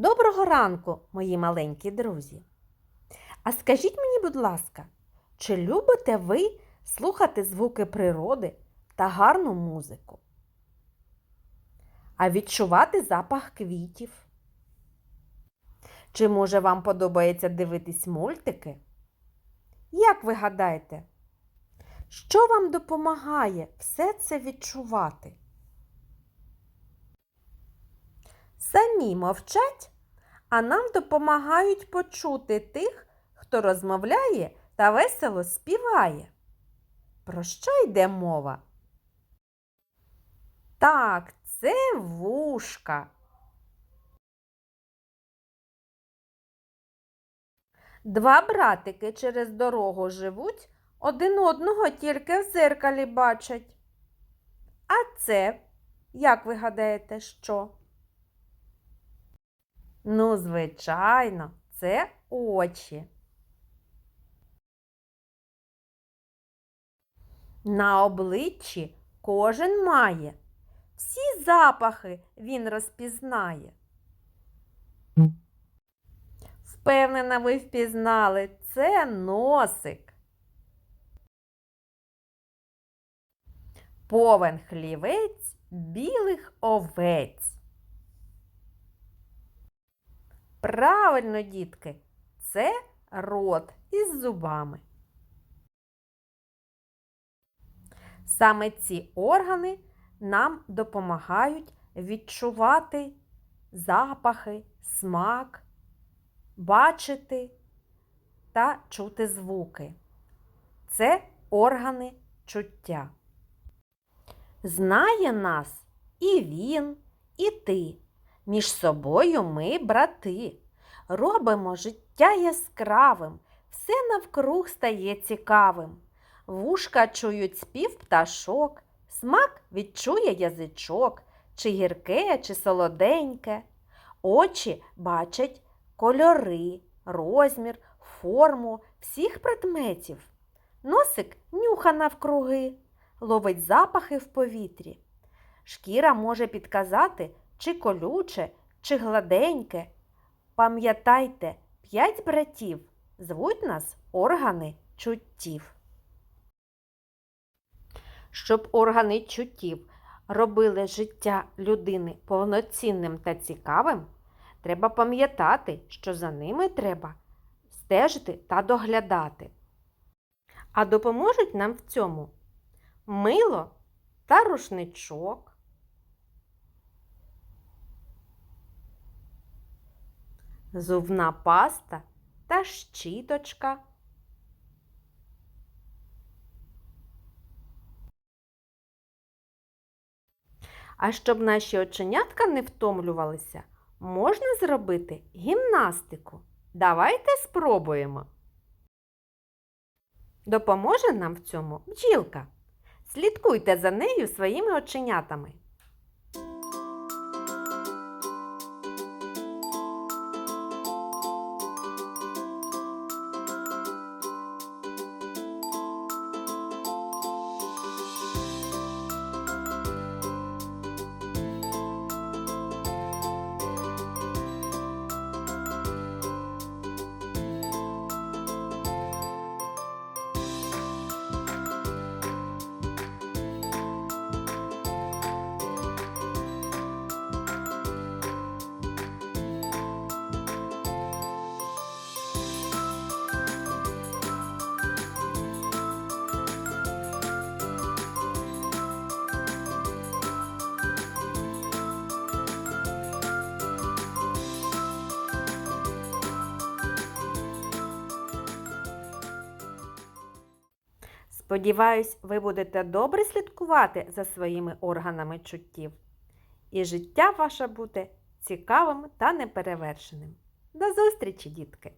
Доброго ранку, мої маленькі друзі. А скажіть мені, будь ласка, чи любите ви слухати звуки природи та гарну музику? А відчувати запах квітів? Чи може вам подобається дивитись мультики? Як ви гадаєте, що вам допомагає все це відчувати? Самі мовчать, а нам допомагають почути тих, хто розмовляє та весело співає. Про що йде мова? Так, це вушка. Два братики через дорогу живуть, один одного тільки в зеркалі бачать. А це, як ви гадаєте, що? Ну, звичайно, це очі. На обличчі кожен має. Всі запахи він розпізнає. Впевнена, ви впізнали, це носик. Повен хлівець білих овець. Правильно, дітки, це рот із зубами. Саме ці органи нам допомагають відчувати запахи, смак, бачити та чути звуки. Це органи чуття. Знає нас і він, і ти. Між собою ми брати. Робимо життя яскравим, все навкруг стає цікавим. Вушка чують спів пташок, смак відчує язичок, чи гірке, чи солоденьке. Очі бачать кольори, розмір, форму всіх предметів. Носик нюха навкруги, ловить запахи в повітрі. Шкіра може підказати, чи колюче, чи гладеньке. Пам'ятайте, п'ять братів звуть нас органи чуттів. Щоб органи чуттів робили життя людини повноцінним та цікавим, треба пам'ятати, що за ними треба стежити та доглядати. А допоможуть нам в цьому мило та рушничок. Зубна паста та щіточка. А щоб наші оченятка не втомлювалися, можна зробити гімнастику. Давайте спробуємо. Допоможе нам в цьому бджілка. Слідкуйте за нею своїми оченятами. Сподіваюсь, ви будете добре слідкувати за своїми органами чуттів. І життя ваше буде цікавим та неперевершеним. До зустрічі, дітки!